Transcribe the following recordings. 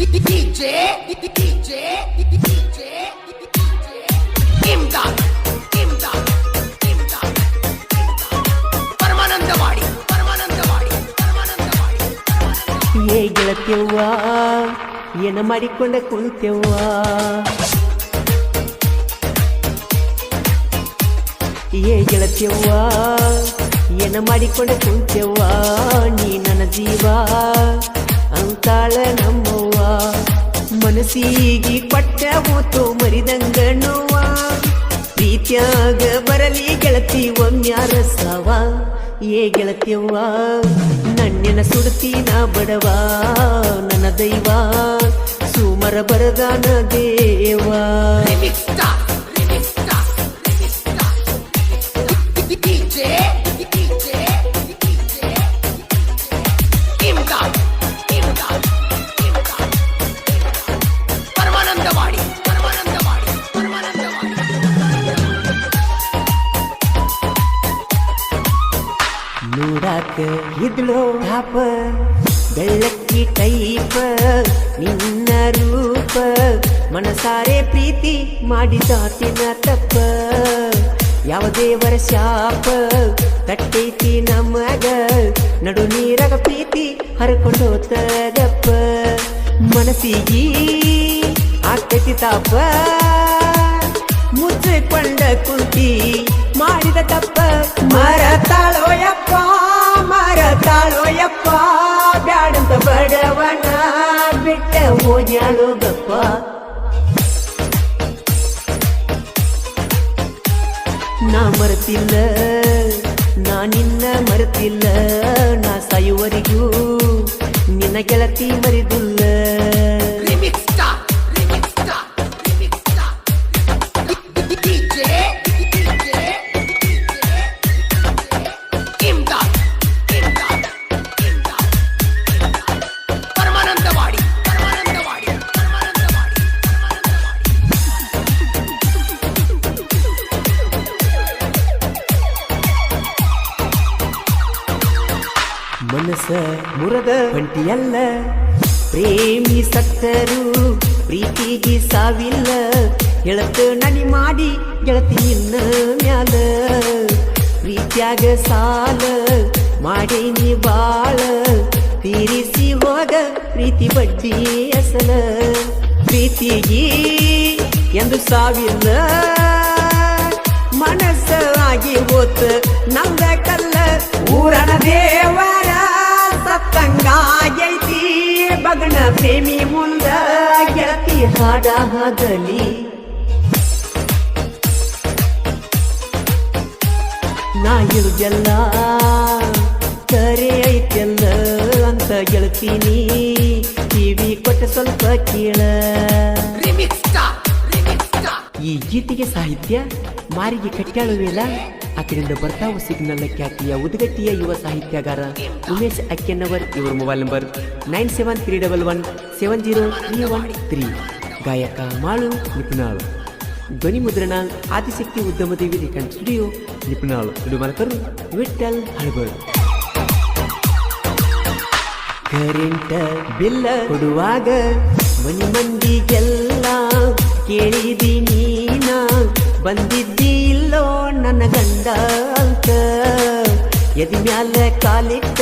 DJ, DJ, DJ, Imdad, Imdad, Imdad, Paramanandawadi Paramanandawadi Paramanandawadi ಏ ಗೆಳತ್ಯವ್ವ ಏನ ಮಾಡಿಕೊಂಡ ಕುಳಿತೆವ್ವ ಏ ಗೆಳತ್ಯವ್ವ ಏನ ಮಾಡಿಕೊಂಡ ಕುಳಿತೆವ್ವ ನೀ ನನ್ನ ಜೀವ ಅಂತಾಳ ನಮ್ಮವ್ವ ಮನಸ್ಸಿಗೆ ಕೊಟ್ಟ ಹೂತು ನೋವ ಪ್ರೀತ್ಯಾಗ ಬರಲಿ ಗೆಳತಿ ಒಮ್ಯಾರ ಸಾವ ಏ ಗೆಳತಿಯವ್ವ ನನ್ನೆನ ಸುಡ್ತೀನ ಬಡವ, ನನ್ನ ದೈವ, ಸುಮರ ಬರದಾನ ದೇವ. Yeah! ನೋಡಾಕ ಇದ್ಲೋ ಟಾಪ, ಬೆಳ್ಳಕ್ಕಿ ಟೈಪ, ನಿನ್ನ ರೂಪ, ಮನಸಾರೆ ಪ್ರೀತಿ ಮಾಡಿದಾತಿನ ತಪ್ಪ. ಯಾವ ದೇವರ ಶಾಪ, ತಟ್ಟೈತಿ ನಮಗ ನಡು ನೀರಗ ಪ್ರೀತಿ ಹರಕೊಂಡು ತಪ್ಪ ಮನಸ್ಸಿಗೆ ಆಗ್ತೈತಿ ತಾಪ, ಮುಚ್ಚಿಕೊಂಡ ಕುಂತಿ ಮಾಡಿದ ತಪ್ಪ. ಮರತಾಳೋಯಪ್ಪ ಮರತಾಳೋಯಪ್ಪ ಮರತಾಳೋ ಯಪ್ಪ ಬ್ಯಾಡಂತ ಬಡವನ ಬಿಟ್ಟ ಓದ್ಯಾಳೋಗಪ್ಪ ಗಪ್ಪ. ನಾ ಮರತಿಲ್ಲ, ನಾ ನಿನ್ನ ಮರೆತಿಲ್ಲ, ನಾ ಸಾಯುವರಿಗೂ ನಿನ್ನ ಗೆಳತಿ ಮರಿದಿಲ್ಲ. ಮನಸ್ಸ ಮುರದ ಹೊಂಟಿಯಲ್ಲ ಪ್ರೇಮಿ ಸತ್ತರು ಪ್ರೀತಿಗೆ ಸಾವಿಲ್ಲ. ಗೆಳತು ನನಿ ಮಾಡಿ ಗೆಳತಿ ನಿನ್ನ ಮ್ಯಾಲ. ಪ್ರೀತ್ಯಾಗ ಸಾಲ, ಮಾಡೇನಿ ಬಾಳ. ತೀರಿಸಿ ಹೋಗ, ಪ್ರೀತಿ ಬಡ್ಡಿ ಅಸಲ. ಪ್ರೀತಿಗೆ ಎಂದು ಸಾವಿಲ್ಲ. ಮನಸ್ಸಾಗಿ ಹೋತ ನಂದ ಕಲ್ಲ ಊರನ ದೇವರ ಸತ್ತಂಗಾಗೈತಿ ಬಗಣ ಪ್ರೇಮಿ ಮುಂದ ಗೆಳತಿ ಹಾಡ ಹಾದಲಿ ನಾ ಇರುದೆಲ್ಲ ಕರೆ ಐತೆಲ್ಲ ಅಂತ ಗೆಳ್ತೀನಿ ಟಿವಿ ಕೊಟ್ಟ ಸ್ವಲ್ಪ ಕೇಳ. ಈ ಗೀತೆಗೆ ಸಾಹಿತ್ಯ ಮಾರಿಗೆ ಕಟ್ಟಾಳುವಿಲ್ಲ ಆ ಬರ್ತಾವು ಸಿಗ್ನಲ್ ಖ್ಯಾತಿಯ ಉದ್ಗಟ್ಟಿಯ ಯುವ ಸಾಹಿತ್ಯಗಾರ ಉಮೇಶ್ ಅಕ್ಕೆನ್ನವರ್ ಇವರ mobile number nine seven three double one seven zero three one three. ಗಾಯಕ ಮಾಳು ನಿಪುಣಾಳು. ಧ್ವನಿ ಮುದ್ರಣ ಆದಿಶಕ್ತಿ ಉದ್ಯಮದೇವಿ ರಿಕನ್ ಸ್ಟುಡಿಯೋ ನಿಪುಣಾಳು. ನುಡುಮಲಕರು ವಿಠಲ್ ಹಳಬರ್. ಕರೆಂಟ್ ಬಿಲ್ಲ ಕೊಡುವಾಗ ಮನಿ ಮಂದಿಗೆಲ್ಲ ಕೇಳಿದಿ ಇಲ್ಲೋ ನನ್ನ ಗಂಡ ಅಂತ. ಎದಿ ಮ್ಯಾಲ ಕಾಲಿಟ್ಟ,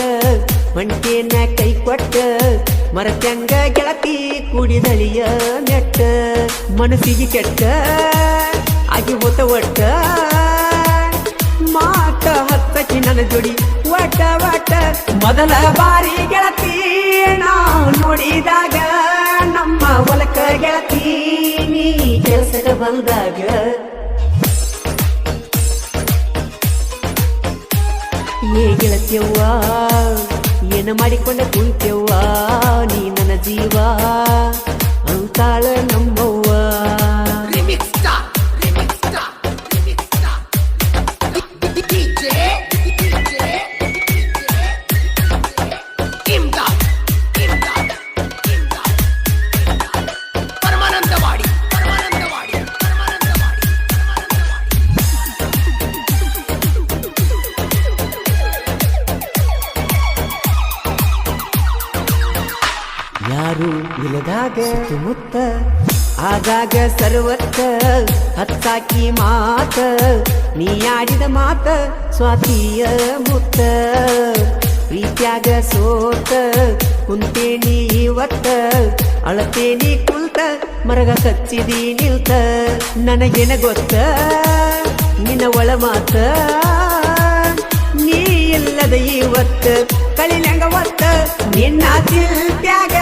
ಮಂಟೇನ ಕೈ ಕೊಟ್ಟ, ಮರತ್ಯಂಗ ಗೆಳತಿ ಕುಡಿದಳಿಯ ನೆಟ್ಟ. ಮನಸ್ಸಿಗೆ ಕೆಟ್ಟ, ಆಗಿ ಹೋತ ಒಟ್ಟ. ಮಾತ ಹತ್ತಕಿ ನನ್ನ ಜೋಡಿ ಒಟ್ಟ ಒಟ್ಟ. ಮೊದಲ ಬಾರಿ ಗೆಳತಿ ನಾವು ನೋಡಿದಾಗ, ನಮ್ಮ ಹೊಲಕ ಗೆಳತಿ ನೀ ಕೆಲಸಕ್ಕೆ ಬಂದಾಗ ಏ ಗೆಳತಿಯವ್ವ ಏನ ಮಾಡಿಕೊಂಡ ಕುಳಿತೆವ್ವ ನೀ ನನ್ನ ಜೀವ ಅಂತಾಳ ನಮ್ಮವ್ವ. ಮುತ್ತ ಸುತ್ತಮುತ್ತ ಆಗಾಗ ಸರ್ವತ್ತ ಹತ್ತಾಕಿ ಮಾತ, ನೀ ಆಡಿದ ಮಾತ ಸ್ವಾತಿಯ ಮುತ್ತ. ಪ್ರೀತ್ಯಾಗ ಸೋತ ಕುಂತೇನಿ ಇವತ್ತ ಅಳತೇನಿ ಕುಲ್ತ ಮರಗ ಕಚ್ಚಿದಿ ನಿಲ್ತ. ನನಗೇನ ಗೊತ್ತ? ನಿನ್ನ ಒಳ ಮಾತ? ನೀ ಇಲ್ಲದ ಇವತ್ತ? ಕಳಿನಂಗ ಒತ್ತ? ನಿನ್ನ ತಿಲ್ತ್ಯಾಗ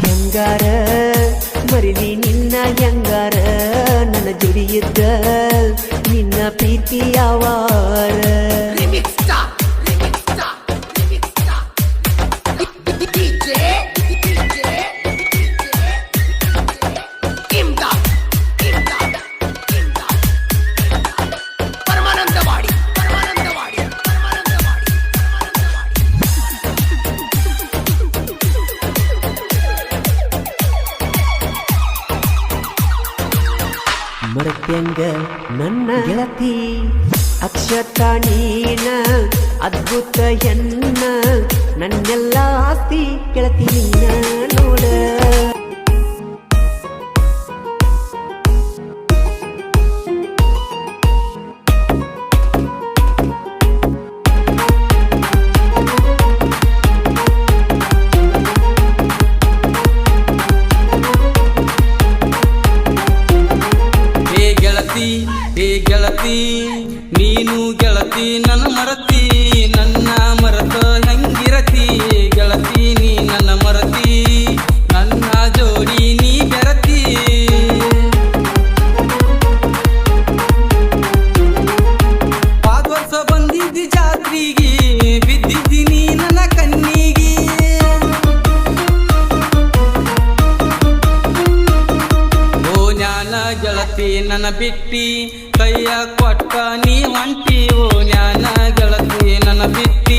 ಹೆಂಗಾರ? ಮರಿಲಿ ನಿನ್ನ ಹೆಂಗಾರ? ನನ್ನ ಜುಡಿಯುತ್ತ ನಿನ್ನ ಪ್ರೀತಿ ಯಾವಾರ? ಮರತ್ಯಂಗ ನನ್ನ ಗೆಳತಿ ಅಕ್ಷತ ನೀನ ಅದ್ಭುತ ಎನ್ನ ನನ್ನೆಲ್ಲ ಆಸ್ತಿ ಗೆಳತಿ ನಿನ್ನ ನೋಡ ನನ್ನ ಬಿಟ್ಟಿ ಕೈಯ ಕೊಟ್ಟ ನೀ ಹೊಂಟಿ ಓ ಜ್ಞಾನ ಗೆಳತಿ ನನ್ನ ಬಿಟ್ಟಿ.